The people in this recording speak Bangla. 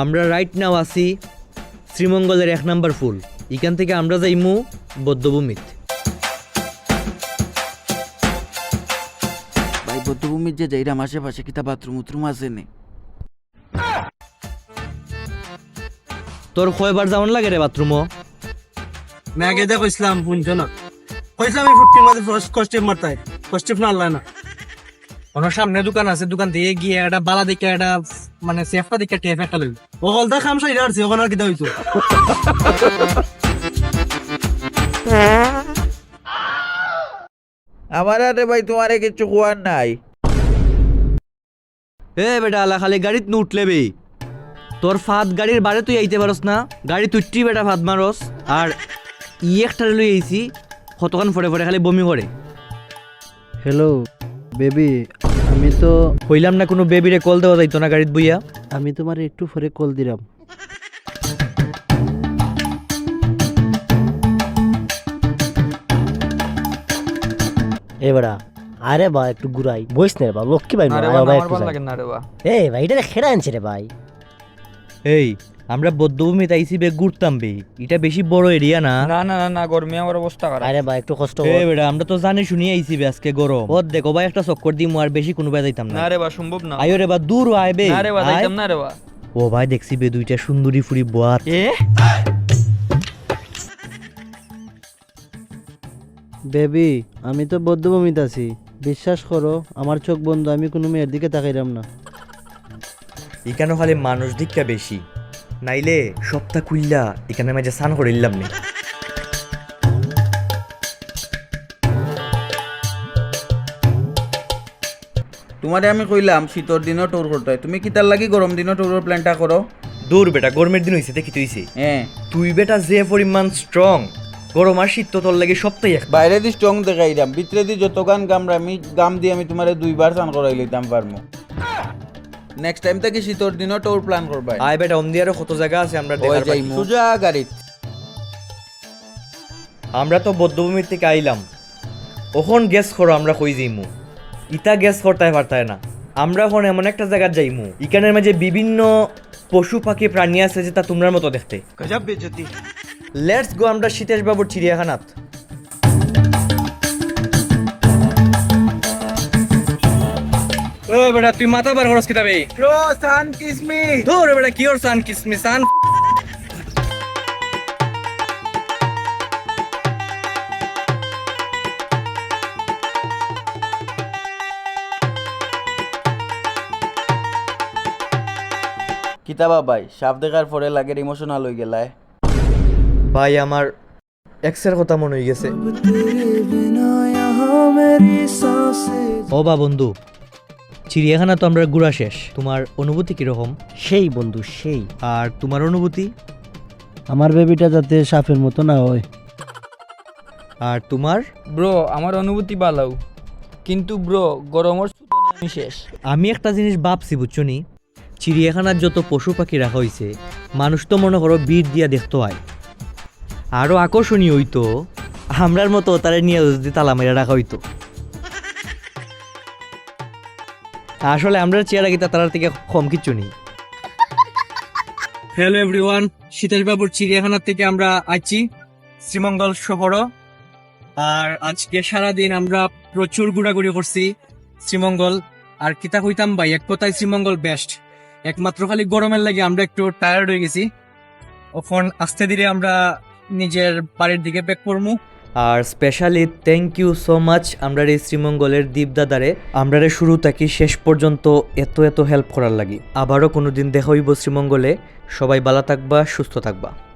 আমরা রাইট নাও আছি শ্রীমঙ্গলের এক নাম্বার ফুল। এখান থেকে আমরা যাইমু বদ্ধভূমিত। ভাই বদ্ধভূমির যে যাইরাম আশেপাশে কিতা বাথরুম উথরুম আছে নে। তোর কয়বার যাওয়ান লাগে রে বাথরুমও? ম্যাগে দেখো ইসলাম শুনছো না? কইছিলাম এই ফুটকির মাঝে কষ্টেপ মারতায় কষ্টেপ না আল্লাহ না। ওনার সামনে দোকান আছে দোকান দিয়ে গিয়ে একটা বালা দেখে একটা মানে সেফটা দেখে টেপ একটা লইল। ও হলদা খাম সাইড আসছে ওখানে আর কিতা হইতো? আমার আরে ভাই তোমারে কিছু খোয়ার নাই। এ বেটা আলা খালি গাড়িত নু উঠলে বে। তোর ফাঁদ গাড়ির বারে তুই আইতে পারস না গাড়ি তুইটি বেটা ফাঁদ মারস আর ই একটারে লই আইছি কতক্ষণ ফরে ফরে খালি বমি করে। হ্যালো বেবি আমি তো কইলাম না কোনো বেবিরে কল দেওয়া যাইতো না গাড়িত বইয়া? আমি তোমার একটু পরে কল দিলাম। এবারা আরে বা একটু ঘুরাই। বইস না রে বা লক্ষ্মী ভাই আরে বা ভাই আমার ভালো লাগে না রে বা। এই ভাই এটা খেরা আনছে রে ভাই। এই আমরা বদ্ধভূমিতে আইছি বে ঘুরতাম বে। এটা বেশি বড় এরিয়া না। না না না না গরমে আমার অবস্থা খারাপ। আরে ভাই একটু কষ্ট এ কর। বেটা আমরা তো জানি শুনি আইছি বে আজকে গরম। ও দেখো ভাই একটা চক্কর দিমু আর বেশি কোনো বাই যাইতাম না। না রে বা সম্ভব না। আয়ো রে বা দূর আয় বে। না রে বা যাইতাম না রে বা। ও ভাই দেখছি বে দুইটা সুন্দরী ফুরি বোয়াত এ? বেবি আমি তো বদ্ধভূমিতে আছি। বিশ্বাস করো আমার চোখ বন্ধ আমি কোনো মেয়ের দিকে তাকাইলাম না। এখানে খালি মানুষ দিকটা বেশি। নাইলে সপ্তাহ কুইল্লা এখানে মাঝে স্নান করিলাম নি। তোমারে আমি কইলাম শীতর দিনও ট্যুর করতে হয়। তুমি কিতার লাগি গরম দিনও ট্যুরের প্ল্যানটা করো? দূর বেটা গরমের দিন হইছে দেখি তুইছে হ্যাঁ তুই বেটা যে পরিমাণ স্ট্রং গরম আর শীত তো তোর লাগে সপ্তাহে এক বাইরে দি স্ট্রং দেখাইলাম ভিতরে দি যত গান গামরা আমি গাম দিয়ে আমি তোমারে দুইবার চান করাই লইতাম পারমু। নেক্সট টাইম থেকে শীতর দিনও ট্যুর প্ল্যান করবাই। আয় বেটা অমদি আরও কত জায়গা আছে আমরা দেখার যাইমু সুজা গাড়িত। আমরা তো বদ্ধভূমির থেকে আইলাম। ওখন গ্যাস করো আমরা কই যাইমু। ইটা গ্যাস করতে পারতায় না। আমরা এখন এমন একটা জায়গা যাইমু। ইকানের মাঝে বিভিন্ন পশু পাখি প্রাণী আছে যে তা তোমরার মতো দেখতে। গজব বেজতি। লেটস গো আমরা সীতেশ বাবুর চিড়িয়াখানাত। ও বেটা তুই মাথা বার করস কিতাবে? ব্রো সান কিস মি ধর বেটা কি ওর সান কিস মি সান কিতাবা ভাই সাপ দেখার পরে লাগে ইমোশনাল হয়ে গেলায়। ভাই আমার এক্সের কথা মনে হয়ে গেছে। ও বা বন্ধু চিড়িয়াখানা তো আমরা ঘুরা শেষ। তোমার অনুভূতি কীরকম? সেই বন্ধু সেই। আর তোমার অনুভূতি? আমার বেবিটা যাতে সাপের মতো না হয়। আর তোমার? ব্রো আমার অনুভূতি ভালো। কিন্তু ব্রো গরমের আমি শেষ। আমি একটা জিনিস ভাবছি বুঝছ নি? চিড়িয়াখানার যত পশু পাখি রাখা হয়েছে মানুষ তো মনে করো বীর দিয়া দেখতে হয়। আরও আকর্ষণীয় হইতো আমরার মতো তারা নিয়ে যদি তালা মেরে রাখা হইতো। আসলে আমরা চেয়ার আগে তার থেকে কম কিচ্ছু নেই। হ্যালো এভরিওয়ান সীতাশ বাবুর চিড়িয়াখানা থেকে আমরা আইছি, শ্রীমঙ্গল শহরও। আর আজকে সারা দিন আমরা প্রচুর ঘোরাঘুরি করছি শ্রীমঙ্গল। আর কিতা কইতাম ভাই, এক কথায় শ্রীমঙ্গল বেস্ট একমাত্র খালি গরমের লাগে আমরা একটু টায়ার্ড হয়ে গেছি। এখন আস্তে ধীরে আমরা নিজের বাড়ির দিকে ব্যাক করব আর specially thank you so much আমরা এই শ্রীমঙ্গলের দ্বীপদাদারে আমরা রে শুরু থাকি শেষ পর্যন্ত এত এত হেল্প করার লাগি। আবারও কোনো দিন দেখা হইব শ্রীমঙ্গলে। সবাই ভালো থাকবা, সুস্থ থাকবা।